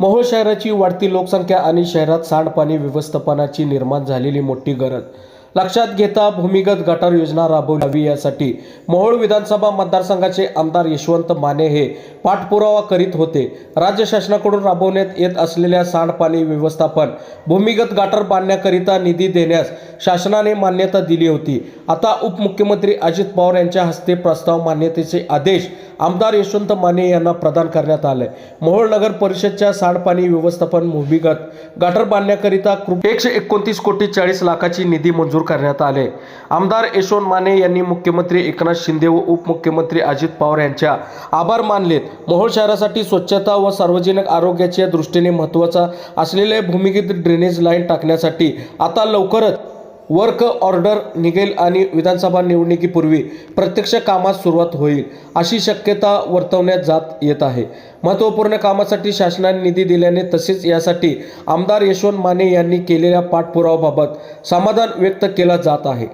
मोहोळ शहराची वाढती लोकसंख्या आणि शहरात सांडपाणी व्यवस्थापनाची निर्माण झालेली मोठी गरज. लक्षात घेता भूमिगत गटार योजना राबवावी यासाठी मोहोळ विधानसभा मतदारसंघाचे आमदार यशवंत माने हे पाठपुरावा करीत होते. राज्य शासनाकडून राबवण्यात येत असलेल्या सांडपाणी व्यवस्थापन भूमिगत गटार बांधण्याकरिता निधी देण्यास शासनाने मान्यता दिली होती. आता उपमुख्यमंत्री अजित पवार यांच्या हस्ते प्रस्ताव मान्यतेचे आदेश आमदार यशवंत माने यांना प्रदान करण्यात आलं. आहे मोहोळ नगर परिषदच्या सांडपाणी व्यवस्थापन भूमिगत गटर बांधण्याकरिता कृ- एकशे एकोणतीस कोटी चाळीस लाखाची निधी मंजूर करण्यात आले. आमदार यशवंत माने यांनी मुख्यमंत्री एकनाथ शिंदे व उपमुख्यमंत्री अजित पवार यांच्या आभार मानलेत. मोहोळ शहरासाठी स्वच्छता व सार्वजनिक आरोग्याच्या दृष्टीने महत्त्वाचा असलेले भूमिगत ड्रेनेज लाईन टाकण्यासाठी आता लवकरच वर्क ऑर्डर निघेल आणि विधानसभा निवडणुकीपूर्वी प्रत्यक्ष कामास सुरुवात होईल अशी शक्यता वर्तवण्यात जात येत आहे. महत्त्वपूर्ण कामासाठी शासनाने निधी दिल्याने तसेच यासाठी आमदार यशवंत माने यांनी केलेल्या पाठपुराव्याबाबत समाधान व्यक्त केला जात आहे.